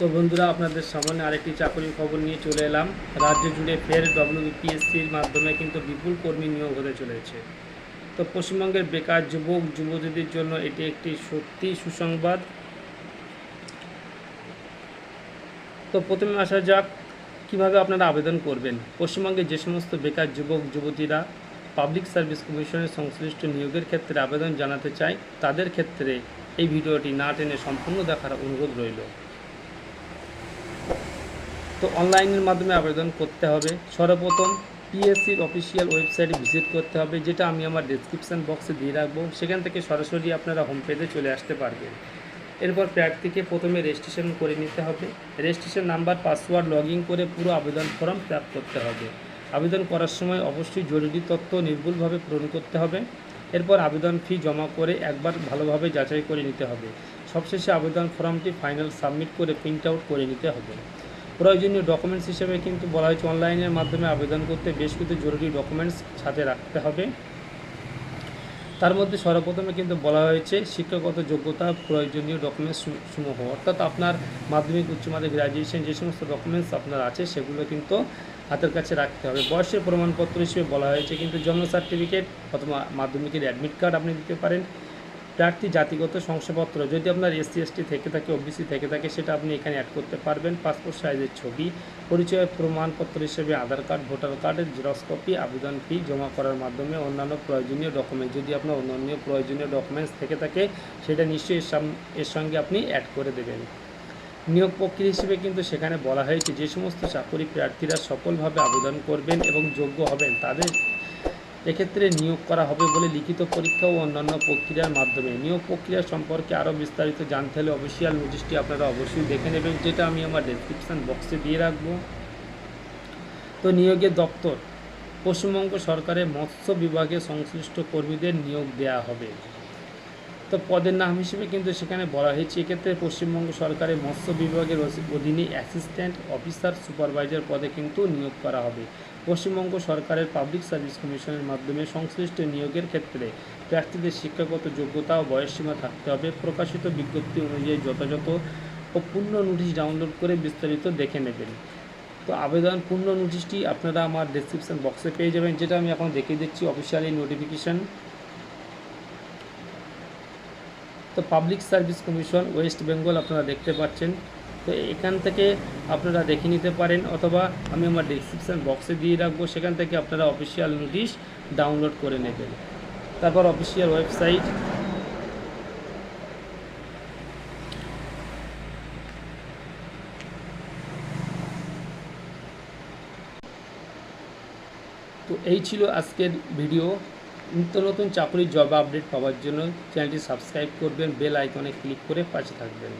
তো বন্ধুরা, আপনাদের সামনে আরেকটি চাকরির খবর নিয়ে চলে এলাম। রাজ্য জুড়ে ফের ডব্লিউপিএসসির মাধ্যমে কিন্তু বিপুল কর্মী নিয়োগ হতে চলেছে। তো পশ্চিমবঙ্গের বেকার যুবক, যুবতীদের জন্য এটি একটি সত্যি সুসংবাদ। তো প্রথমে আসা যাক, কীভাবে আপনারা আবেদন করবেন? পশ্চিমবঙ্গে যে সমস্ত বেকার যুবক, যুবতীরা পাবলিক সার্ভিস কমিশনের সংশ্লিষ্ট নিয়োগের ক্ষেত্রে আবেদন জানাতে চায়, তাদের ক্ষেত্রে এই ভিডিওটি না টেনে সম্পূর্ণ দেখার অনুরোধ রইল। তো অনলাইনের মাধ্যমে আবেদন করতে হবে। সর্বপ্রথম পিএসসির অফিসিয়াল ওয়েবসাইটে ভিজিট করতে হবে, যেটা আমি আমার ডেসক্রিপশান বক্সে দিয়ে রাখব। সেখান থেকে সরাসরি আপনারা হোম পেজে চলে আসতে পারবেন। এরপর প্রার্থীকে প্রথমে রেজিস্ট্রেশন করে নিতে হবে। রেজিস্ট্রেশন নাম্বার পাসওয়ার্ড লগ করে পুরো আবেদন ফর্ম ফিল করতে হবে। আবেদন করার সময় অবশ্যই জরুরি তথ্য নির্ভুলভাবে পূরণ করতে হবে। এরপর আবেদন ফি জমা করে একবার ভালোভাবে যাচাই করে নিতে হবে। সবশেষে আবেদন ফর্মটি ফাইনাল সাবমিট করে প্রিন্ট আউট করে নিতে হবে। প্রয়োজনীয় ডকুমেন্টস হিসেবে কিন্তু বলা হয়েছে অনলাইনের মাধ্যমে আবেদন করতে বেশ কিছু জরুরি ডকুমেন্টস সাথে রাখতে হবে। তার মধ্যে সর্বপ্রথমে কিন্তু বলা হয়েছে শিক্ষাগত যোগ্যতা, প্রয়োজনীয় ডকুমেন্টস সমূহ। অর্থাৎ আপনার মাধ্যমিক, উচ্চ মাধ্যমিক গ্র্যাজুয়েশন যে সমস্ত ডকুমেন্টস আপনার আছে, সেগুলো কিন্তু হাতের কাছে রাখতে হবে। বয়সের প্রমাণপত্র হিসেবে বলা হয়েছে কিন্তু জন্ম সার্টিফিকেট অথবা মাধ্যমিকের অ্যাডমিট কার্ড আপনি দিতে পারেন। প্রার্থী জাতিগত শংসাপত্র, যদি আপনার এসসি, এসটি থেকে থাকে, ওবিসি থেকে থাকে, সেটা আপনি এখানে অ্যাড করতে পারবেন। পাসপোর্ট সাইজের ছবি পরিচয় প্রমাণপত্র হিসেবে আধার কার্ড ভোটার কার্ডের জেরক্স কপি আবেদন ফি জমা করার মাধ্যমে অন্যান্য প্রয়োজনীয় ডকুমেন্ট যদি আপনার অন্যান্য প্রয়োজনীয় ডকুমেন্টস থেকে থাকে, সেটা নিশ্চয়ই এর সঙ্গে আপনি অ্যাড করে দেবেন। নিয়োগ প্রক্রিয়া হিসেবে কিন্তু সেখানে বলা হয়েছে, যে সমস্ত চাকরি প্রার্থীরা সফলভাবে আবেদন করবেন এবং যোগ্য হবেন, তাদের এক্ষেত্রে নিয়োগ করা হবে বলে লিখিত পরীক্ষা ও অন্যান্য প্রক্রিয়ার মাধ্যমে। নিয়োগ প্রক্রিয়া সম্পর্কে আরও বিস্তারিত জানতে হলে অফিসিয়াল নোটিশটি আপনারা অবশ্যই দেখে নেবেন, যেটা আমি আমার ডেসক্রিপশান বক্সে দিয়ে রাখব। তো নিয়োগের দপ্তর, পশ্চিমবঙ্গ সরকারের মৎস্য বিভাগে সংশ্লিষ্ট কর্মীদের নিয়োগ দেওয়া হবে। তো পদের নাম হিসেবে কিন্তু সেখানে বলা হয়েছে, এক্ষেত্রে পশ্চিমবঙ্গ সরকারের মৎস্য বিভাগের অধীনে অ্যাসিস্ট্যান্ট অফিসার সুপারভাইজার পদে কিন্তু নিয়োগ করা হবে। পশ্চিমবঙ্গ সরকারের পাবলিক সার্ভিস কমিশনের মাধ্যমে সংশ্লিষ্ট নিয়োগের ক্ষেত্রে প্রার্থীদের শিক্ষাগত যোগ্যতা ও বয়সসীমা থাকতে হবে। প্রকাশিত বিজ্ঞপ্তি অনুযায়ী যথাযথ ও পূর্ণ নোটিশ ডাউনলোড করে বিস্তারিত দেখে নেবেন। তো আবেদন পূর্ণ নোটিশটি আপনারা আমার ডেসক্রিপশন বক্সে পেয়ে যাবেন, যেটা আমি এখন দেখিয়ে দিচ্ছি। অফিসিয়ালি নোটিফিকেশান তো public service commission West Bengal আপনারা দেখতে পাচ্ছেন। তো এখান থেকে আপনারা দেখে নিতে পারেন, অথবা আমি আমার ডিসক্রিপশান বক্সে দিয়ে রাখব, সেখান থেকে আপনারা অফিসিয়াল নোটিশ ডাউনলোড করে নেবেন। তারপর অফিসিয়াল ওয়েবসাইট তো এই ছিল আজকের ভিডিও নিত্য নতুন চাকরির জব আপডেট পাওয়ার জন্য চ্যানেলটি সাবস্ক্রাইব করবেন বেল আইকনে ক্লিক করে পাশে থাকবেন।